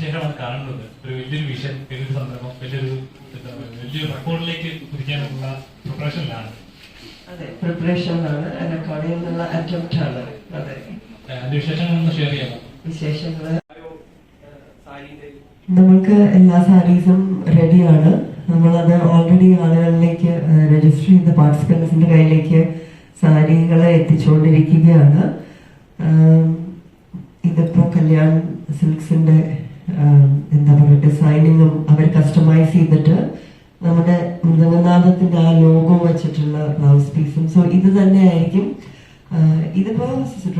ശേഷമാണ് കാണുന്നത് ഒരു വലിയൊരു വിഷൻ വലിയൊരു സന്ദർഭം വലിയൊരു വലിയൊരു റെക്കോർഡിലേക്ക് കുതിക്കാനുള്ള പ്രിപ്പറേഷനിലാണ് ആണ് നമുക്ക് എല്ലാ സാരീസും റെഡിയാണ് നമ്മളത് ഓൾറെഡി ആളുകളിലേക്ക് രജിസ്റ്റർ ചെയ്ത പാർട്ടിസിപ്പൻസിന്റെ കയ്യിലേക്ക് സാരികളെ എത്തിച്ചുകൊണ്ടിരിക്കുകയാണ്. ഇതിപ്പോ കല്യാൺ സിൽക്സിന്റെ എന്താ പറയുക ഡിസൈനിങ്ങും അവർ കസ്റ്റമൈസ് ചെയ്തിട്ട് നമ്മുടെ മൃഗനാഥത്തിന്റെ ആ ലോഗോ വെച്ചിട്ടുള്ള ബ്ലൗസ് പീസും. സോ ഇത് തന്നെ ആയിരിക്കും. ആഹ് ഇതിപ്പോ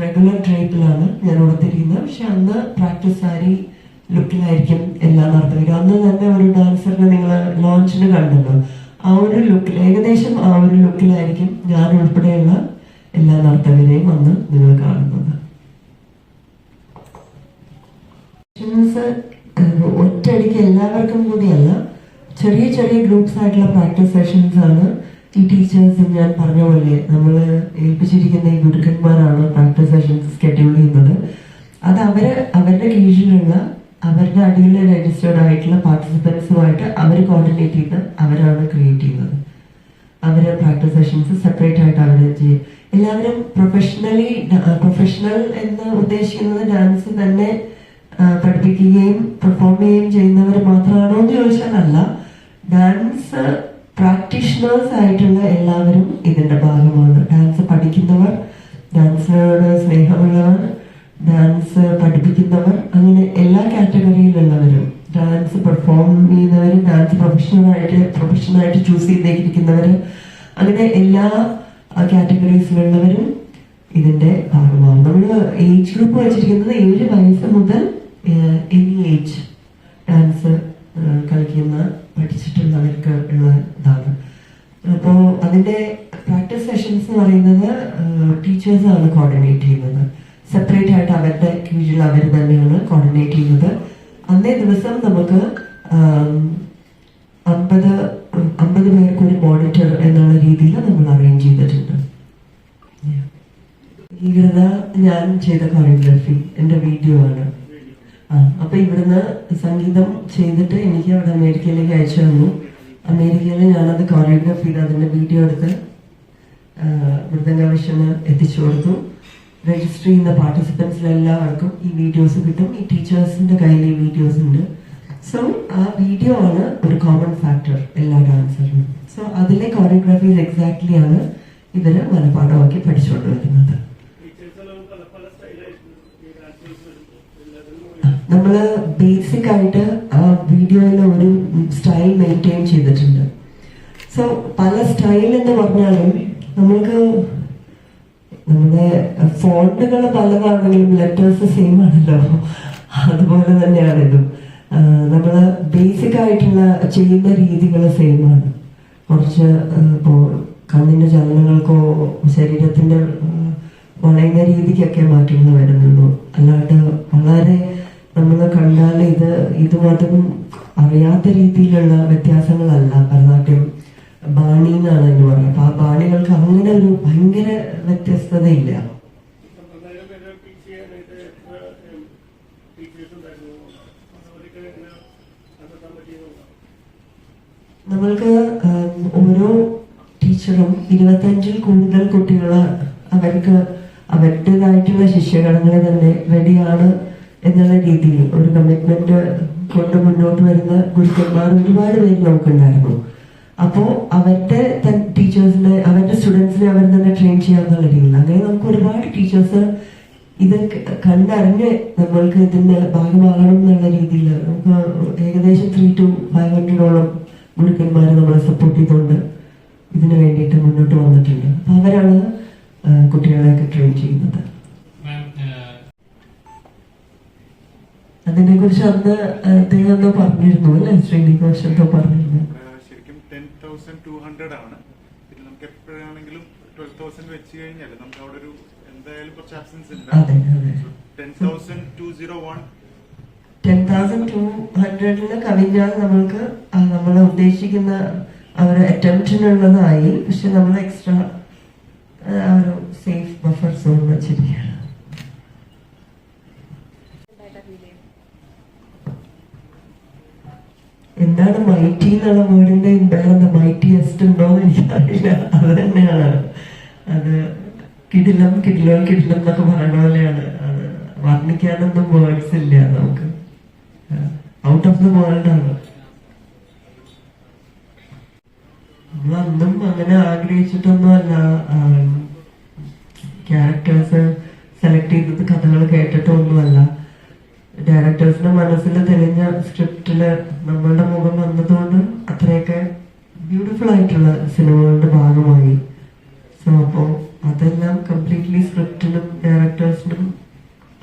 റെഗുലർ ട്രൈപ്പിലാണ് ഞാൻ ഉടുത്തിരിക്കുന്നത്. പക്ഷെ അന്ന് പ്രാക്ടീസ് സാരി ലുക്കിലായിരിക്കും എല്ലാ നർത്തകരും അന്ന് തന്നെ ഒരു ഡാൻസറിനെ നിങ്ങൾ ലോഞ്ചിന് കണ്ടല്ലോ. ആ ഒരു ലുക്കിൽ ഏകദേശം ആ ഒരു ലുക്കിലായിരിക്കും ഞാൻ ഉൾപ്പെടെയുള്ള എല്ലാ നർത്തകരെയും അന്ന് നിങ്ങൾ കാണുന്നത്. ഒറ്റയടിക്ക് എല്ലാവർക്കും കൂടിയല്ല ചെറിയ ചെറിയ ഗ്രൂപ്പ്സ് ആയിട്ടുള്ള പ്രാക്ടീസ് സെഷൻസ് ആണ് ഈ ടീച്ചേഴ്സ് ഞാൻ പറഞ്ഞ പോലെ നമ്മൾ ഏൽപ്പിച്ചിരിക്കുന്ന ഈ ഗുരുക്കന്മാരാണ് പ്രാക്ടീസ് സെഷൻസ് ഷെഡ്യൂൾ ചെയ്യുന്നത്. അത് അവർ അവരുടെ കീഴിലുള്ള അവരുടെ അടിയിൽ രജിസ്റ്റേർഡ് ആയിട്ടുള്ള പാർട്ടിസിപ്പൻസുമായിട്ട് അവർ കോർഡിനേറ്റ് ചെയ്ത് അവരാണ് ക്രിയേറ്റ് ചെയ്യുന്നത്. അവരെ പ്രാക്ടീസ് സെഷൻസ് സെപ്പറേറ്റ് ആയിട്ട് അവർ ചെയ്യും എല്ലാവരും പ്രൊഫഷണലി പ്രൊഫഷണൽ എന്ന് ഉദ്ദേശിക്കുന്നത് ഡാൻസ് തന്നെ പഠിപ്പിക്കുകയും പെർഫോം ചെയ്യുകയും ചെയ്യുന്നവർ മാത്രമാണോ എന്ന് ചോദിച്ചാൽ അല്ല. ഡാൻസ് പ്രാക്ടീഷണേഴ്സ് ആയിട്ടുള്ള എല്ലാവരും ഇതിന്റെ ഭാഗമാണ്. ഡാൻസ് പഠിക്കുന്നവർ ഡാൻസിനോട് സ്നേഹമുള്ളവർ ഡാൻസ് പഠിപ്പിക്കുന്നവർ അങ്ങനെ എല്ലാ കാറ്റഗറിയിലുള്ളവരും ഡാൻസ് പെർഫോം ചെയ്യുന്നവർ ഡാൻസ് പ്രൊഫഷണൽ ആയിട്ട് പ്രൊഫഷണൽ ആയിട്ട് ചൂസ് ചെയ്തേക്കിരിക്കുന്നവർ അങ്ങനെ എല്ലാ കാറ്റഗറീസിലുള്ളവരും ഇതിന്റെ ഭാഗമാവും നമ്മൾ ഏജ് ഗ്രൂപ്പ് വെച്ചിരിക്കുന്നത് ഏഴ് വയസ്സ് മുതൽ എനി ഏജ് ഡാൻസ് കളിക്കുന്ന പഠിച്ചിട്ടുള്ളവർക്ക് ഉള്ള ഇതാണ് അപ്പോൾ അതിന്റെ പ്രാക്ടീസ് സെഷൻസ് എന്ന് പറയുന്നത് ടീച്ചേഴ്സ് ആണ് കോർഡിനേറ്റ് ചെയ്യുന്നത്. സെപ്പറേറ്റ് ആയിട്ട് അവരുടെ കീഴിൽ അവർ തന്നെയാണ് കോർഡിനേറ്റ് ചെയ്യുന്നത്. അന്നേ ദിവസം നമുക്ക് ഞാൻ ചെയ്ത കൊറിയോഗ്രാഫി എന്റെ വീഡിയോ ആണ്. അപ്പൊ ഇവിടുന്ന് സംഗീതം ചെയ്തിട്ട് എനിക്ക് അവിടെ അമേരിക്കയിലേക്ക് അയച്ചു തന്നു. അമേരിക്കയിൽ ഞാനത് കൊറിയോഗ്രാഫ് ചെയ്ത് അതിന്റെ വീഡിയോ എടുത്ത് മൃദംഗവിഷന് എത്തിച്ചു കൊടുത്തു. രജിസ്റ്റർ ചെയ്യുന്ന പാർട്ടിസിപ്പൻസിൽ എല്ലാവർക്കും ഈ വീഡിയോസ് കിട്ടും. ഈ ടീച്ചേഴ്സിന്റെ കയ്യിൽ ഈ വീഡിയോസ് ഉണ്ട്. സോ ആ വീഡിയോ ആണ് ഒരു കോമൺ ഫാക്ടർ എല്ലാ ഡാൻസറിനും സോ അതിലെ കൊറിയോഗ്രാഫീസ് എക്സാക്ട്ലി ആണ് ഇവർ മനഃപ്പാഠമാക്കി പഠിച്ചുകൊണ്ട് വരുന്നത് നമ്മൾ ബേസിക് ആയിട്ട് ആ വീഡിയോയിൽ ഒരു സ്റ്റൈൽ മെയിന്റെയിൻ ചെയ്തിട്ടുണ്ട്. സോ പല സ്റ്റൈൽ എന്ന് പറഞ്ഞാലും നമ്മൾക്ക് നമ്മുടെ ഫോണ്ടുകൾ പലതാണെങ്കിലും ലെറ്റേഴ്സ് സെയിം ആണല്ലോ. അതുപോലെ തന്നെയാണ് ഇതും. നമ്മൾ ബേസിക് ആയിട്ടുള്ള ചെയ്യുന്ന രീതികൾ സെയിം ആണ്. കുറച്ച് ഇപ്പോൾ കണ്ണിന്റെ ചലനങ്ങൾക്കോ ശരീരത്തിന്റെ വളയുന്ന രീതിക്കൊക്കെ മാറ്റങ്ങൾ വരുന്നുള്ളൂ. അല്ലാണ്ട് വളരെ നമ്മൾ കണ്ടാൽ ഇത് ഇതുമാത്രം അറിയാത്ത രീതിയിലുള്ള വ്യത്യാസങ്ങളല്ല ഭരതനാട്യം. ബാണി എന്നാണ് എന്ന് പറയുന്നത് അപ്പൊ ആ ബാണികൾക്ക് അങ്ങനെ ഒരു ഭയങ്കര വ്യത്യസ്തതയില്ല. നമ്മൾക്ക് ഓരോ ടീച്ചറും ഇരുപത്തഞ്ചിൽ കൂടുതൽ കുട്ടികൾ അവർക്ക് അവരുടേതായിട്ടുള്ള ശിഷ്യഗണങ്ങളെ തന്നെ റെഡിയാണ് എന്നുള്ള രീതിയിൽ ഒരു കമ്മിറ്റ്മെന്റ് കൊണ്ട് മുന്നോട്ട് വരുന്ന ഗുരുക്കന്മാർ ഒരുപാട് പേര് നമുക്കുണ്ടായിരുന്നു. അപ്പോൾ അവരുടെ ടീച്ചേഴ്സിനെ അവരുടെ സ്റ്റുഡൻസിനെ അവർ തന്നെ ട്രെയിൻ ചെയ്യാന്നുള്ള രീതിയിൽ. അങ്ങനെ നമുക്ക് ഒരുപാട് ടീച്ചേഴ്സ് ഇത് കണ്ടറിഞ്ഞ് നമ്മൾക്ക് ഇതിന്റെ ഭാഗമാകണം എന്നുള്ള രീതിയിൽ നമുക്ക് ഏകദേശം ത്രീ ടു ഫൈവ് ഹൺഡ്രഡോളം ഗുരുക്കന്മാർ നമ്മളെ സപ്പോർട്ട് ചെയ്തുകൊണ്ട് ഇതിനു വേണ്ടിയിട്ട് മുന്നോട്ട് വന്നിട്ടുണ്ട്. അപ്പൊ അവരാണ് കുട്ടികളെയൊക്കെ ട്രെയിൻ ചെയ്യുന്നത്. അതിനെ കുറിച്ച് അന്ന് അദ്ദേഹം എന്തോ പറഞ്ഞിരുന്നു അല്ലെ? ശ്രീനിവാസ് എന്തോ പറഞ്ഞിരുന്നു. ശരിക്കും ടെൻ തൗസൻഡ് ടു ഹൺഡ്രഡ് ആണ്. പിന്നെ നമുക്ക് എപ്പോഴാണെങ്കിലും ട്വൽവ് തൗസൻഡ് വെച്ച് കഴിഞ്ഞാൽ നമുക്ക് അവിടെ ഒരു എന്തായാലും കുറച്ച് ആബ്സെൻസ് അതെ ഉണ്ട് അതെ ten thousand two zero one. Ten thousand two ഹൺഡ്രഡിൽ കവിഞ്ഞാൽ നമ്മൾക്ക് നമ്മൾ ഉദ്ദേശിക്കുന്ന ഒരു അറ്റംപ്റ്റിനുള്ളതായി. പക്ഷെ നമ്മൾ എക്സ്ട്രാ ആ ഒരു സേഫ് ബഫർ സോൺ വെച്ചിരിക്കുകയാണ്. എന്താണ് മൈറ്റി എന്നുള്ള വേർഡിന്റെ വേറെന്താ മൈറ്റിയസ്റ്റ് ഉണ്ടോ എന്ന് എനിക്കറിയില്ല. അത് തന്നെയാണ്. അത് കിടിലം കിടിലം കിടിലം എന്നൊക്കെ പറയണ പോലെയാണ്. അത് വർണിക്കാനൊന്നും വേർഡ്സ് ഇല്ല നമുക്ക്. ഔട്ട് ഓഫ് ദ വേൾഡ് ആണ്. നമ്മളന്നും അങ്ങനെ ആഗ്രഹിച്ചിട്ടൊന്നുമല്ല. ക്യാരക്ടേഴ്സ് സെലക്ട് ചെയ്തത് കഥകൾ കേട്ടിട്ടൊന്നുമല്ല. ഡയറക്ടേഴ്സിന്റെ മനസ്സിൽ തെളിഞ്ഞ സ്ക്രിപ്റ്റിൽ നമ്മളുടെ മുഖം വന്നതുകൊണ്ട് അത്രയൊക്കെ ബ്യൂട്ടിഫുൾ ആയിട്ടുള്ള സിനിമകളുടെ ഭാഗമായി. സോ അപ്പോ അതെല്ലാം കംപ്ലീറ്റ്ലി സ്ക്രിപ്റ്റിനും ഡയറക്ടേഴ്സിനും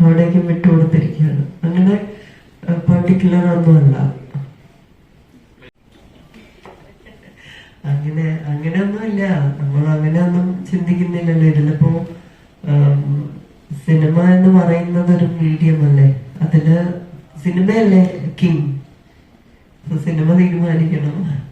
അവിടേക്ക് വിട്ടുകൊടുത്തിരിക്കുകയാണ് അങ്ങനെ പർട്ടിക്കുലർ ഒന്നുമല്ല. അങ്ങനെ അങ്ങനെയൊന്നുമില്ല. നമ്മൾ അങ്ങനെയൊന്നും ചിന്തിക്കുന്നില്ലല്ലോ. ഇതിലിപ്പോ സിനിമ എന്ന് പറയുന്നത് ഒരു മീഡിയം അല്ലേ? അതിൽ സിനിമയല്ലേ കിങ് സിനിമ തീരുമാനിക്കണം.